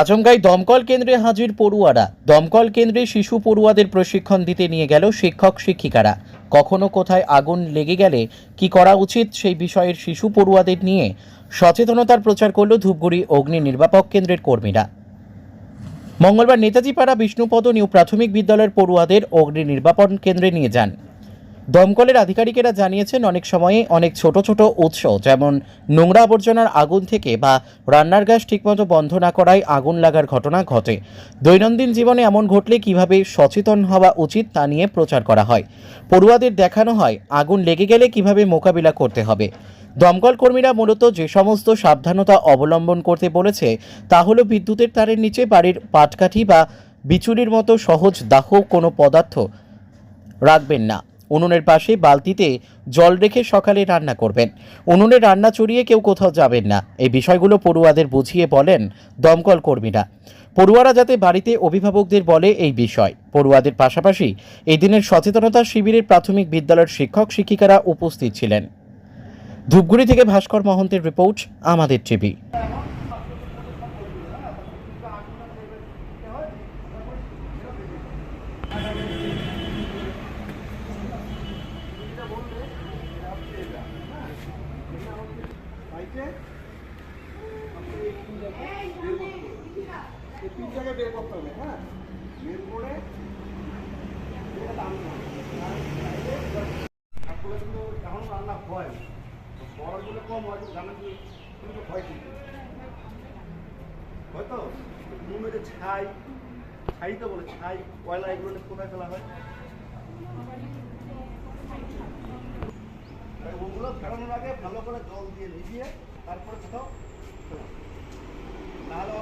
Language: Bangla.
আচমকাই দমকল কেন্দ্রে হাজির পড়ুয়ারা। দমকল কেন্দ্রে শিশু পড়ুয়াদের প্রশিক্ষণ দিতে নিয়ে গেল শিক্ষক শিক্ষিকারা। কখনো কোথায় আগুন লেগে গেলে কি করা উচিত সেই বিষয়ের শিশু পড়ুয়াদের নিয়ে সচেতনতার প্রচার করল ধূপগুড়ি অগ্নি নির্বাপক কেন্দ্রের কর্মীরা। মঙ্গলবার নেতাজি পাড়া বিষ্ণুপদ নিউ প্রাথমিক বিদ্যালয়ের পড়ুয়াদের অগ্নি নির্বাপন কেন্দ্রে নিয়ে যান। দমকলের আধিকারিকেরা জানিয়েছেন, অনেক সময়ে অনেক ছোট ছোট উৎস, যেমন নোংরা আবর্জনার আগুন থেকে বা রান্নার গ্যাস ঠিকমতো বন্ধ না করায় আগুন লাগার ঘটনা ঘটে। দৈনন্দিন জীবনে এমন ঘটলে কীভাবে সচেতন হওয়া উচিত তা নিয়ে প্রচার করা হয়। পড়ুয়াদের দেখানো হয়, আগুন লেগে গেলে কীভাবে মোকাবিলা করতে হবে। দমকল কর্মীরা মূলত যে সমস্ত সাবধানতা অবলম্বন করতে বলেছে, তা হলো বিদ্যুতের তারের নিচে বাড়ির পাটকাঠি বা বিচুরির মতো সহজ দাহ কোনো পদার্থ রাখবেন না। উনুনের পাশে বালতিতে জল রেখে সকালে রান্না করবেন। উনুনে রান্না চড়িয়ে কেউ কোথাও যাবেন না। এই বিষয়গুলো পড়ুয়াদের বুঝিয়ে বলেন দমকল কর্মীরা। পড়ুয়ারা যাতে বাড়িতে অভিভাবকদের বলে এই বিষয়। পড়ুয়াদের পাশাপাশি এই দিনের সচেতনতা শিবিরের প্রাথমিক বিদ্যালয়ের শিক্ষক শিক্ষিকারা উপস্থিত ছিলেন। ধূপগুড়ি থেকে ভাস্কর মহন্তের রিপোর্ট, আমাদের টিভি। এই তিন জায়গায় বের করতে হবে হ্যাঁ? বের করে এটা কিন্তু রান্না হয়। বড়গুলো কম হয়, কিন্তু রান্না কিন্তু হয় কিন্তু। হয়তো ছাই। ছাই তো বলে ছাই। কয়লা এগুলো কোথায় ফেলা হয়? ফেরানোর আগে ভালো করে জল দিয়ে ভিজিয়ে তারপরে কোথাও। নাহলে